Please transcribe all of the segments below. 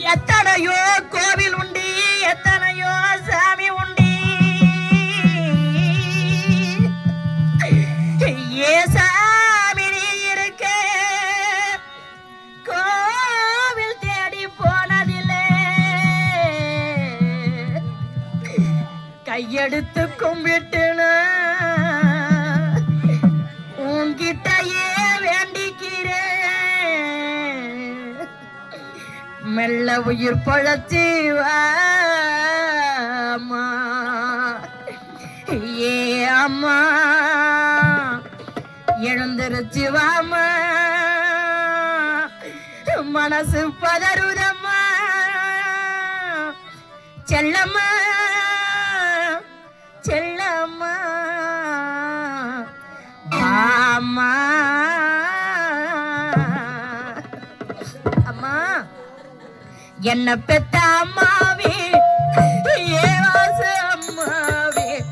எத்தனையோ கோவில் உண்டு எத்தனையோ சாமி உண்டு. ஏ சாமி நீ இருக்க. கோவில் தேடி போனதில்லை. கையெடுத்து கும்பிட்டுன உங்கிட்ட மெல்ல உயிர் பொழச்சிவாமா ஏ அம்மா. எழுந்திருச்சு வாமா மனசு பதறுதம்மா. செல்லம்மா. செல்லம்மா. ஆமா என்ன பெத்த அம்மாவே ஏவாசு அம்மாவே.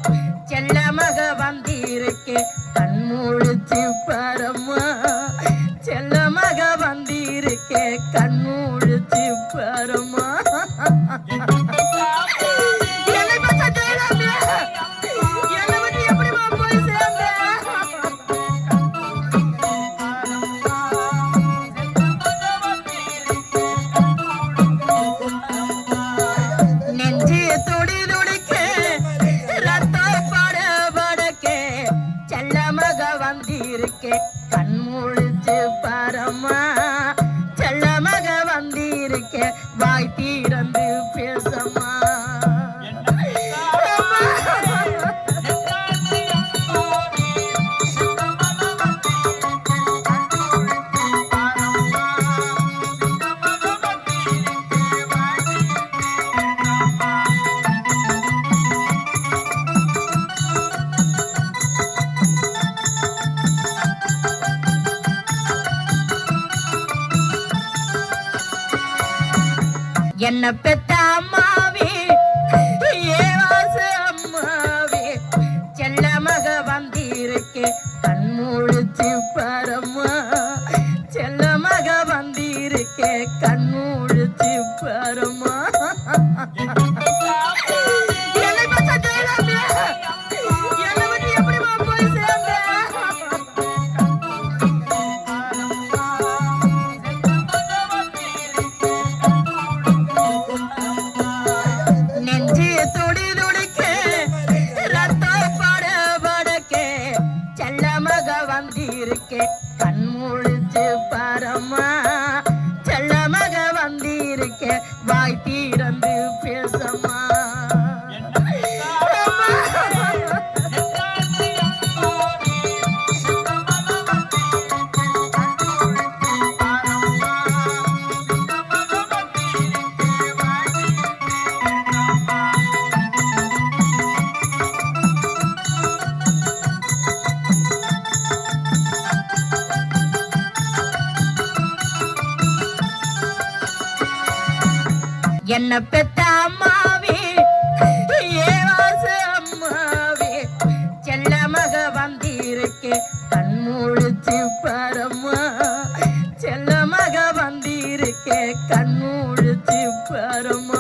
செல்ல மக வந்திருக்கே கண் முழிச்சு பாரம்மா. செல்ல மக வந்திருக்கே கண் வந்திருக்கேன். கண்மூழி என்ன பெத்த அம்மாவே? ஏவா என்ன பெத்த அம்மாவே? ஏவாசு அம்மாவே. செல்ல மக வந்திருக்கே. கண் முழிச்சு பாரம்மா. செல்ல மக வந்திருக்கே. கண் முழிச்சு பாரம்மா.